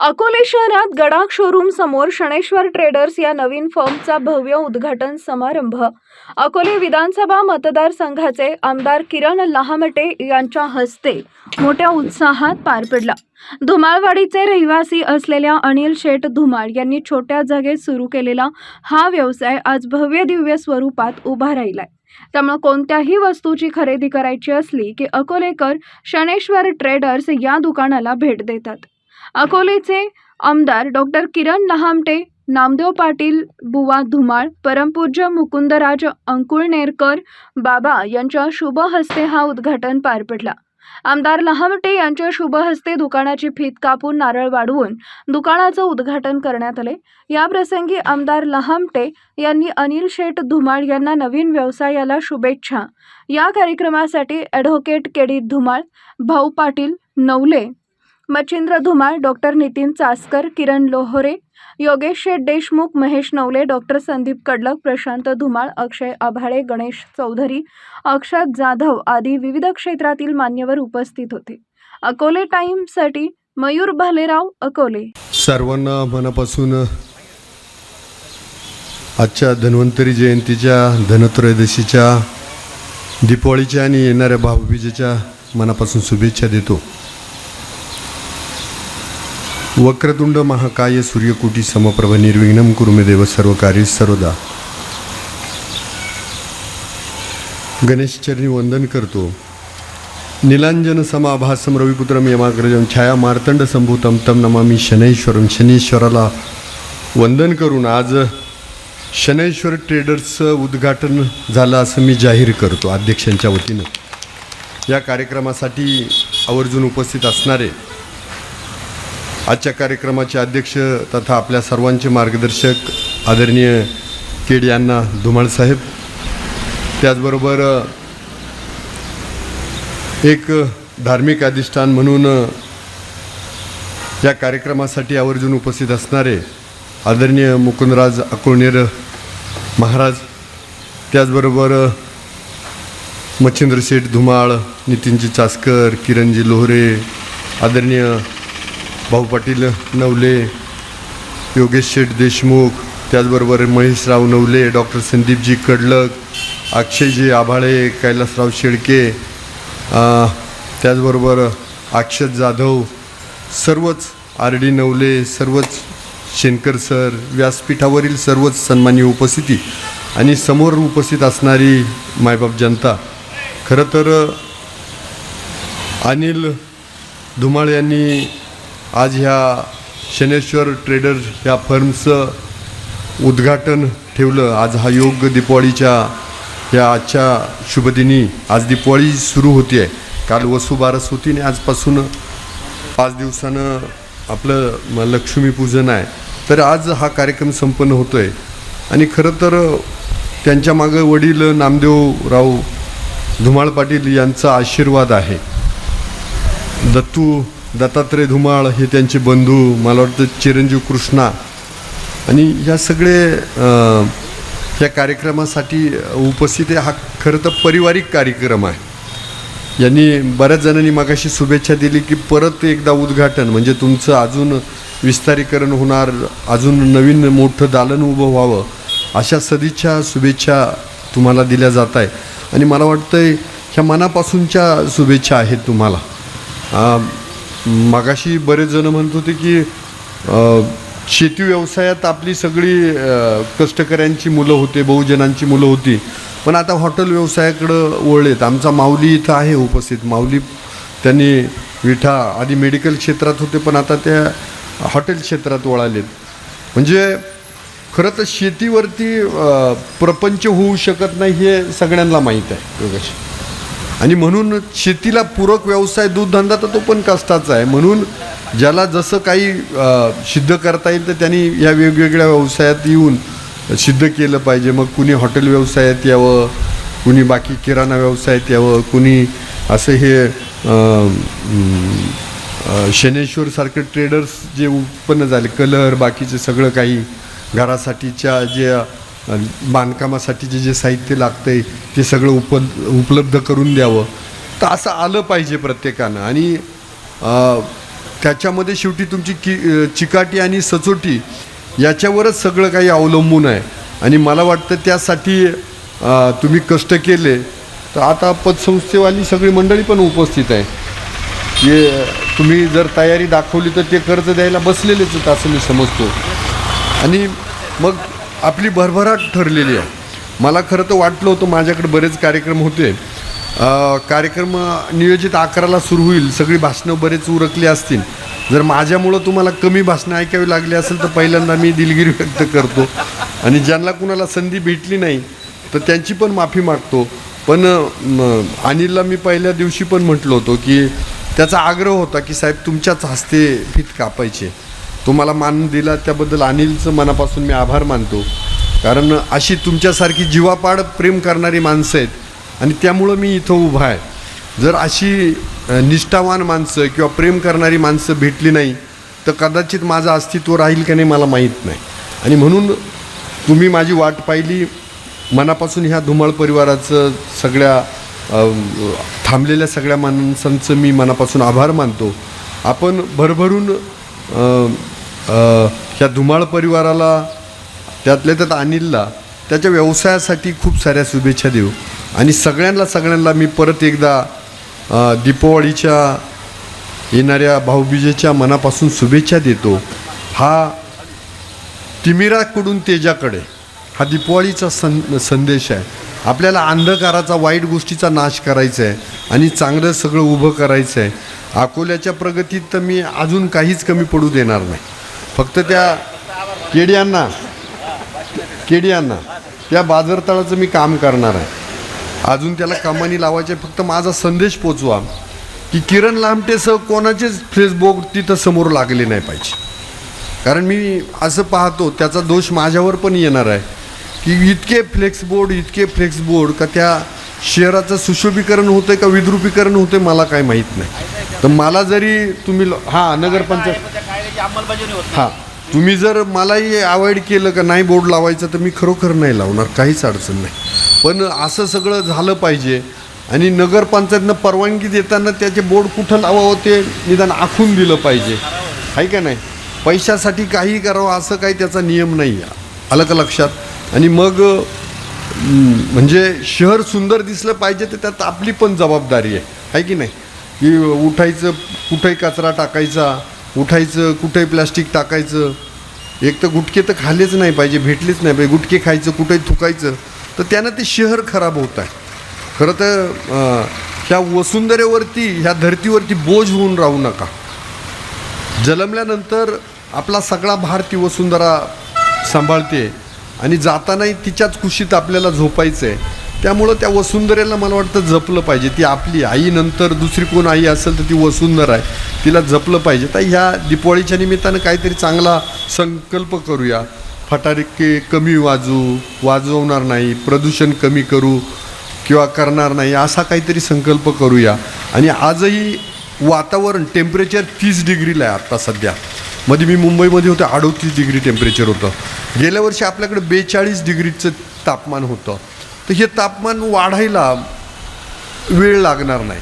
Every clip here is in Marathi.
अकोले शहरात गडाख शोरूम समोर शनेश्वर ट्रेडर्स या नवीन फर्मचा भव्य उद्घाटन समारंभ. अकोले विधानसभा मतदारसंघाचे आमदार किरण लहामटे यांच्या हस्ते मोठ्या उत्साहात पार पडला. धुमाळवाडीचे रहिवासी असलेल्या अनिल शेठ धुमाळ यांनी छोट्या जागेत सुरू केलेला हा व्यवसाय आज भव्य दिव्य स्वरूपात उभा राहिलाय. त्यामुळे कोणत्याही वस्तूची खरेदी करायची असली की अकोलेकर शनेश्वर ट्रेडर्स या दुकानाला भेट देतात. अकोलेचे आमदार डॉक्टर किरण लहामटे नामदेव पाटील बुवा धुमाळ परमपूज्य मुकुंदराज अंकुळनेरकर बाबा यांच्या शुभ हस्ते हा उद्घाटन पार पडला. आमदार लहामटे यांच्या शुभ हस्ते दुकानाची फीत कापून नारळ वाढवून दुकानाचं उद्घाटन करण्यात आले. याप्रसंगी आमदार लहामटे यांनी अनिल शेठ धुमाळ यांना नवीन व्यवसायाला शुभेच्छा. या कार्यक्रमासाठी advocate KD Dhumal Bhau Patil Navale Machhindra Dhumal doctor Nitin Chaskar Kiran Lohore Yogesh Sheth Deshmukh Mahesh Navale doctor Sandeep Kadlak Prashant Dhumal Akshay Abhale Ganesh Chaudhari Akshat Jadhav आदी विविध क्षेत्रातील मान्यवर उपस्थित होते. अकोले टाईमसाठी मयूर भालेराव अकोले. सर्वांना मनापासून आजच्या धन्वंतरी जयंतीच्या धनत्रयोदशीच्या दीपावळीच्या आणि येणाऱ्या भाऊबीजेच्या मनापासून शुभेच्छा देतो. वक्रतुंड महाकाय सूर्यकोटी समप्रभ निर्विघ्नम कुरुमे देव सर्व कार्य सर्वदा. गणेशचरणी वंदन करतो. निलांजन समाभासम रविपुत्रम यमाग्रजम छाया मार्तंड संभूतम तम नमामी शनैश्वरम शनैश्वराला. वंदन करून आज शनैश्वर ट्रेडर्सचं उद्घाटन झालं असं मी जाहीर करतो अध्यक्षांच्या वतीनं. या कार्यक्रमासाठी आवर्जून उपस्थित असणारे आजच्या कार्यक्रमाचे अध्यक्ष तथा आपल्या सर्वांचे मार्गदर्शक आदरणीय केड यांना धुमाळ साहेब. त्याचबरोबर एक धार्मिक अधिष्ठान म्हणून या कार्यक्रमासाठी आवर्जून उपस्थित असणारे आदरणीय मुकुंदराज अकोणेर महाराज त्याचबरोबर मच्छिंद्र शेठ धुमाळ नितीनजी चासकर किरणजी लोहरे आदरणीय भाऊ पाटील नवले योगेश शेठ देशमुख त्याचबरोबर महेशराव नवले डॉक्टर संदीपजी कडलक अक्षयजी आभाळे कैलासराव शेळके त्याचबरोबर अक्षत जाधव सर्वच आर डी नवले सर्वच शेनकर सर व्यासपीठावरील सर्वच सन्मानी उपस्थिती आणि समोर उपस्थित असणारी मायबाप जनता. खरं तर अनिल धुमाळ यांनी आज ह्या शनेश्वर ट्रेडर्स ह्या फर्मचं उद्घाटन ठेवलं. आज हा योग दीपावळीच्या या आजच्या शुभदिनी आज दीपावळी सुरू होती आहे काल वसुबारस होती आणि आजपासून पाच दिवसानं आपलं म- लक्ष्मीपूजन आहे. तर आज हा कार्यक्रम संपन्न होतो आहे आणि खरं तर त्यांच्या मागं वडील नामदेवराव धुमाळ पाटील यांचा आशीर्वाद आहे. दत्तू दत्तात्रय धुमाळ हे त्यांचे बंधू मला वाटतं चिरंजीव कृष्णा. आणि ह्या सगळे या कार्यक्रमासाठी उपस्थित आहे. हा खरं तर पारिवारिक कार्यक्रम आहे. यांनी बऱ्याच जणांनी मागाशी शुभेच्छा दिली की परत एकदा उद्घाटन. म्हणजे तुमचं अजून विस्तारीकरण होणार अजून नवीन मोठं दालन उभं व्हावं अशा सदिच्छा शुभेच्छा तुम्हाला दिल्या जात आहे. आणि मला वाटतं ह्या मनापासूनच्या शुभेच्छा आहेत तुम्हाला. मागाशी बरेच जण म्हणत होते की शेती व्यवसायात आपली सगळी कष्टकऱ्यांची मुलं होते बहुजनांची मुलं होती. पण आता हॉटेल व्यवसायाकडं वळलेत. आमचा माऊली इथं आहे उपस्थित. माऊली त्यांनी विठा आधी मेडिकल क्षेत्रात होते पण आता त्या हॉटेल क्षेत्रात वळालेत. म्हणजे खरं तर शेतीवरती प्रपंच होऊ शकत नाही हे सगळ्यांना माहीत आहे. योगाशी. आणि म्हणून शेतीला पूरक व्यवसाय दूधधंदा तर तो पण कष्टाचा आहे. म्हणून ज्याला जसं काही सिद्ध करता येईल तर त्यांनी या वेगवेगळ्या व्यवसायात येऊन सिद्ध केलं पाहिजे. मग कुणी हॉटेल व्यवसायात यावं कुणी बाकी किराणा व्यवसायात यावं कुणी असं हे शनेश्वरसारखं शनेश्वरसारखे ट्रेडर्स जे उत्पन्न झाले कलर बाकीचे सगळं काही घरासाठीच्या जे बांधकामासाठीचे जे साहित्य लागतंय ते सगळं उप उपलब्ध करून द्यावं. तर असं आलं पाहिजे प्रत्येकानं. आणि त्याच्यामध्ये शेवटी तुमची कि चिकाटी आणि सचोटी याच्यावरच सगळं काही अवलंबून आहे. आणि मला वाटतं त्यासाठी तुम्ही कष्ट केले. तर आता पतसंस्थेवाली सगळी मंडळी पण उपस्थित आहे. हे तुम्ही जर तयारी दाखवली तर ते कर्ज द्यायला बसलेलेच आहेत असं मी समजतो. आणि मग आपली भरभराट ठरलेली आहे. मला खरं तर वाटलं होतं माझ्याकडे बरेच कार्यक्रम होते. कार्यक्रम नियोजित अकराला सुरू होईल. सगळी भाषणं बरेच उरकली असतील. जर माझ्यामुळं तुम्हाला कमी भाषणं ऐकावी लागली असेल तर पहिल्यांदा मी दिलगिरी व्यक्त करतो. आणि ज्यांना कुणाला संधी भेटली नाही तर त्यांची पण माफी मागतो. पण अनिलला मी पहिल्या दिवशी पण म्हटलो होतो की त्याचा आग्रह होता की साहेब तुमच्याच हस्ते फीत कापायचे. तुम्हाला मान दिला त्याबद्दल अनिलचं मनापासून मी आभार मानतो. कारण अशी तुमच्यासारखी जीवापाड प्रेम करणारी माणसं आहेत. आणि त्यामुळं मी इथं उभा आहे. जर अशी निष्ठावान माणसं किंवा प्रेम करणारी माणसं भेटली नाही तर कदाचित माझं अस्तित्व राहील का नाही मला माहीत नाही. आणि म्हणून तुम्ही माझी वाट पाहिली. मनापासून ह्या धुमाळ परिवाराचं सगळ्या थांबलेल्या सगळ्या माणसांचं मी मनापासून आभार मानतो. आपण भरभरून ह्या धुमाळ परिवाराला त्यातल्या त्यात अनिलला त्याच्या व्यवसायासाठी खूप साऱ्या शुभेच्छा देऊ. आणि सगळ्यांना सगळ्यांना मी परत एकदा दीपावळीच्या येणाऱ्या भाऊबीजेच्या मनापासून शुभेच्छा देतो. हा तिमिराकडून तेजाकडे. हा दीपावळीचा सं संदेश आहे. आपल्याला अंधकाराचा वाईट गोष्टीचा नाश करायचा आहे. आणि चांगलं सगळं उभं करायचं आहे. अकोल्याच्या प्रगतीत तर मी अजून काहीच कमी पडू देणार नाही. फक्त त्या केडियांना केडियांना त्या बाजारतळाचं मी काम करणार आहे. अजून त्याला कमानी लावायचे फक्त माझा संदेश पोचवा की किरण लामटेसह कोणाचेच फेसबुक तिथं समोर लागले नाही पाहिजे. कारण मी असं पाहतो त्याचा दोष माझ्यावर पण येणार आहे की इतके फ्लेक्सबोर्ड इतके फ्लेक्सबोर्ड का त्या शहराचं सुशोभीकरण होतं का विद्रुपीकरण होतं मला काय माहीत नाही. तर मला जरी तुम्ही ल- हां नगरपंचायत कायद्याची अंमलबजावणी होत हां. तुम्ही जर मलाही अवॉइड केलं का नाही बोर्ड लावायचं तर मी खरोखर नाही लावणार. काहीच अडचण नाही. पण असं सगळं झालं पाहिजे आणि नगरपंचायतनं परवानगी देताना त्याचे बोर्ड कुठं लावावं ते निदान आखून दिलं पाहिजे. आहे का नाही? पैशासाठी काही करावं असं काही त्याचा नियम नाही आहे. आलं का लक्षात. आणि मग म्हणजे शहर सुंदर दिसलं पाहिजे तर त्यात आपली पण जबाबदारी आहे. आहे की नाही? की उठायचं कुठेही कचरा टाकायचा उठायचं कुठे प्लास्टिक टाकायचं. एक तर गुटके तर खाल्लेच नाही पाहिजे भेटलेच नाही पाहिजे. गुटके खायचं कुठंही थुकायचं. तर त्यानं ते शहर खराब होत आहे. खरं तर ह्या वसुंधरेवरती ह्या धर्तीवरती बोज होऊन राहू नका. जन्मल्यानंतर आपला सगळा भार ती वसुंधरा सांभाळते आणि जातानाही तिच्याच कुशीत आपल्याला झोपायचं आहे त्यामुळं त्या वसुंधरेला मला वाटतं जपलं पाहिजे. ती आपली आईनंतर दुसरी कोण आई असेल तर ती वसुंधरा आहे. तिला जपलं पाहिजे. तर ह्या दीपावळीच्या निमित्तानं काहीतरी चांगला संकल्प करूया. फटाके कमी वाजवू वाजवणार नाही प्रदूषण कमी करू किंवा करणार नाही असा काहीतरी संकल्प करूया. आणि आजही वातावरण टेम्परेचर तीस डिग्रीला आहे आत्ता सध्या. मध्ये मी मुंबईमध्ये होतं अडोतीस डिग्री टेम्परेचर होतं. गेल्या वर्षी आपल्याकडे बेचाळीस डिग्रीचं तापमान होतं. तर हे तापमान वाढायला वेळ लागणार नाही.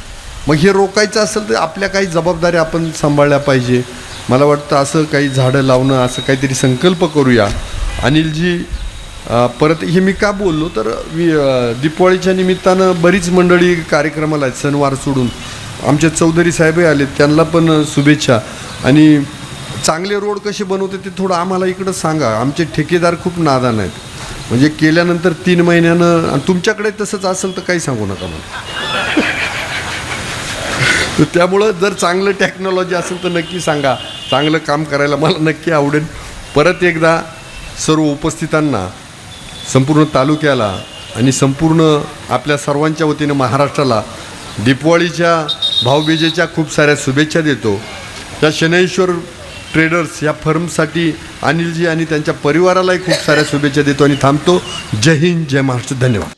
मग हे रोखायचं असेल तर आपल्या काही जबाबदाऱ्या आपण सांभाळल्या पाहिजे. मला वाटतं असं काही झाडं लावणं असं काहीतरी संकल्प करूया. अनिलजी परत हे मी का बोललो? तर वि निमित्तानं बरीच मंडळी कार्यक्रमाला आहेत सणवार सोडून. आमचे चौधरी साहेबही आले त्यांना पण शुभेच्छा. आणि चांगले रोड कसे बनवते ते थोडं आम्हाला इकडं सांगा. आमचे ठेकेदार खूप नादान आहेत. म्हणजे केल्यानंतर तीन महिन्यानं आणि तुमच्याकडे तसंच असेल तर काही सांगू नका मला. तर त्यामुळं जर चांगलं टेक्नॉलॉजी असेल तर नक्की सांगा. चांगलं काम करायला मला नक्की आवडेल. परत एकदा सर्व उपस्थितांना संपूर्ण तालुक्याला आणि संपूर्ण आपल्या सर्वांच्या वतीनं महाराष्ट्राला दीपवाळीच्या भाऊबीजेच्या खूप साऱ्या शुभेच्छा देतो. त्या शनैश्वर ट्रेडर्स या फर्मसाठी अनिलजी आणि त्यांच्या परिवारालाही खूप साऱ्या शुभेच्छा देतो आणि थांबतो. जय हिंद जय महाराष्ट्र. धन्यवाद.